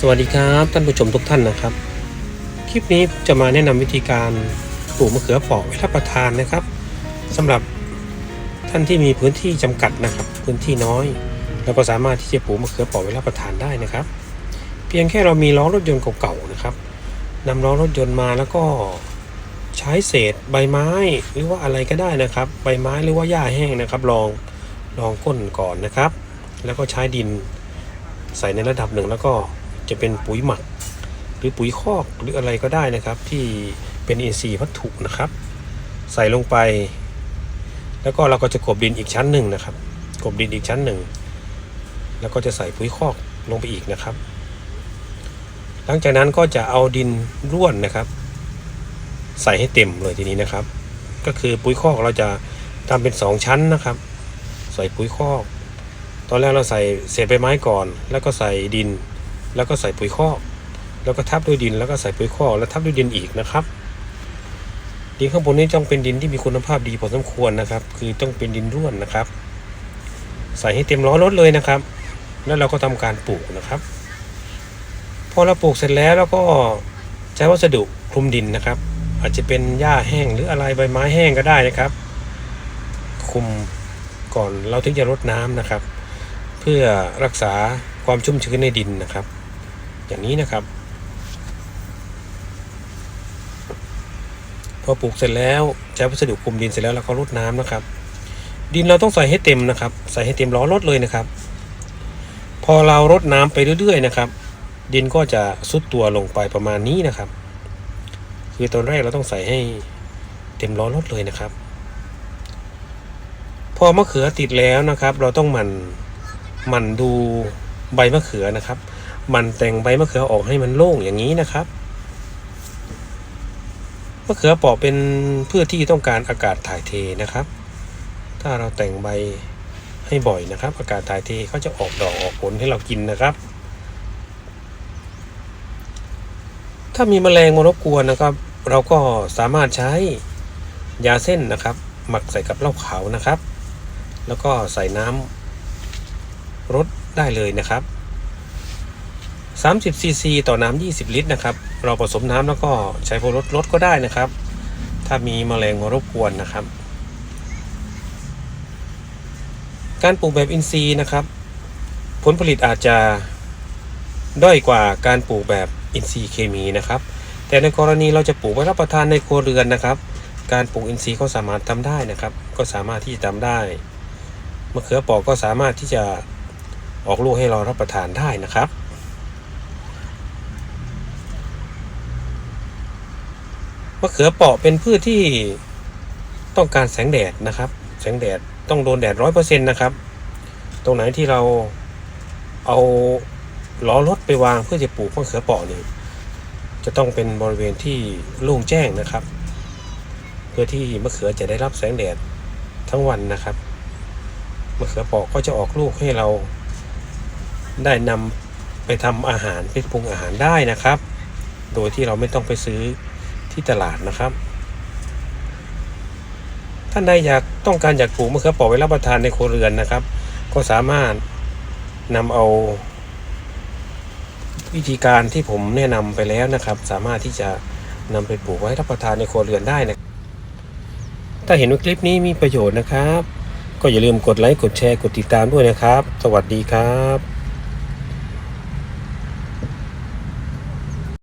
สวัสดีครับท่านผู้ชมทุกท่านนะครับ คลิปนี้จะมาแนะนำวิธีการปลูกมะเขือเปราะไว้รับประทานนะครับสำหรับท่านที่มีพื้นที่จำกัดนะครับ พื้นที่น้อยแล้วก็สามารถที่จะปลูกมะเขือเปราะไว้รับประทานได้นะครับ เพียงแค่เรามีล้อรถยนต์เก่าๆนะครับนำล้อรถยนต์มาแล้วก็ใช้เศษใบไม้หรือว่าอะไรก็ได้นะครับ ใบไม้หรือว่าหญ้าแห้งนะครับ ลองลองก้นก่อนนะครับ แล้วก็ใช้ดินใส่ในระดับหนึ่งแล้วก็ จะเป็นปุ๋ยหมัก หรือปุ๋ยคอกหรืออะไรก็ได้นะครับ ที่เป็นอินทรีย์วัตถุนะครับ ใส่ลงไป แล้วก็เราก็จะกบดินอีกชั้นหนึ่งนะครับ กบดินอีกชั้นหนึ่ง แล้วก็จะใส่ปุ๋ยคอกลงไปอีกนะครับ หลังจากนั้นก็จะเอาดินร่วนนะครับ ใส่ให้เต็มเลยทีนี้นะครับ ก็คือปุ๋ยคอกเราจะทำเป็นสองชั้นนะครับ ใส่ปุ๋ยคอก ตอนแรกเราใส่เศษใบไม้ก่อน แล้วก็ใส่ดิน แล้วก็ใส่ปุ๋ยคอกแล้วก็ทับด้วยดินแล้วก็ใส่ปุ๋ยคอกแล้วทับด้วยดินอีกนะครับดินข้างบนนี้ต้องเป็นดินที่มีคุณภาพดีพอสมควรนะครับ คือต้องเป็นดินร่วนนะครับ ใส่ให้เต็มล้อรถเลยนะครับ แล้วเราก็ทำการปลูกนะครับ พอเราปลูกเสร็จแล้วแล้วก็ใช้วัสดุคลุมดินนะครับ อาจจะเป็นหญ้าแห้งหรืออะไรใบไม้แห้งก็ได้นะครับคลุมก่อนเราถึงจะรดน้ำนะครับ เพื่อรักษาความชุ่มชื้นในดินนะครับ อย่างนี้นะครับ พอปลูกเสร็จแล้วใช้วัสดุคลุมดินเสร็จแล้วเราก็รดน้ำนะครับ ดินเราต้องใส่ให้เต็มนะครับ ใส่ให้เต็มล้อรถเลยนะครับ พอเรารดน้ำไปเรื่อย ๆ นะครับ ดินก็จะซุดตัวลงไปประมาณนี้นะครับ คือตอนแรกเราต้องใส่ให้เต็มล้อรถเลยนะครับ พอมะเขือติดแล้วนะครับ เราต้องหมันหมันดูใบมะเขือนะครับ มันแต่งใบมะเขือออกให้มันโล่งอย่างนี้นะครับมะเขือเปราะเป็นพืชที่ต้องการอากาศถ่ายเทนะครับ ถ้าเราแต่งใบให้บ่อยนะครับ อากาศถ่ายเทเขาจะออกดอกออกผลให้เรากินนะครับ ถ้ามีแมลงมารบกวนนะครับ เราก็สามารถใช้ยาเส้นนะครับ หมักใส่กับเหล้าขาวนะครับ แล้วก็ใส่น้ำรดได้เลยนะครับ 30ซีซีต่อน้ำ20 ลิตรนะครับ เราผสมน้ำแล้วก็ใช้พรดรดก็ได้นะครับ ถ้ามีแมลงมารบกวนนะครับ การปลูกแบบอินทรีย์นะครับ ผลผลิตอาจจะด้อยกว่าการปลูกแบบอินทรีย์เคมีนะครับ แต่ในกรณีเราจะปลูกไว้รับประทานในครัวเรือนนะครับ การปลูกอินทรีย์ก็สามารถทำได้นะครับ ก็สามารถที่จะทำได้มะเขือปอกก็สามารถที่จะออกลูกให้เรารับประทานได้นะครับ มะเขือเปาะเป็นพืชที่ต้องการแสงแดดนะครับ แสงแดดต้องโดนแดดร้อยเปอร์เซ็นต์นะครับ ตรงไหนที่เราเอาล้อรถไปวางเพื่อจะปลูกมะเขือเปาะนี่จะต้องเป็นบริเวณที่โล่งแจ้งนะครับ เพื่อที่มะเขือจะได้รับแสงแดดทั้งวันนะครับมะเขือเปอกก็จะออกลูกให้เราได้นำไปทำอาหารไปปรุงอาหารได้นะครับ โดยที่เราไม่ต้องไปซื้อ ที่ตลาดนะครับ ท่านใดอยากต้องการอยากปลูกมะเขือเปอกไว้รับประทานในครัวเรือนนะครับ ก็สามารถนำเอาวิธีการที่ผมแนะนำไปแล้วนะครับ สามารถที่จะนำไปปลูกไว้รับประทานในครัวเรือนได้นะถ้าเห็นว่าคลิปนี้มีประโยชน์นะครับ ก็อย่าลืมกดไลค์กดแชร์กดติดตามด้วยนะครับ สวัสดีครับ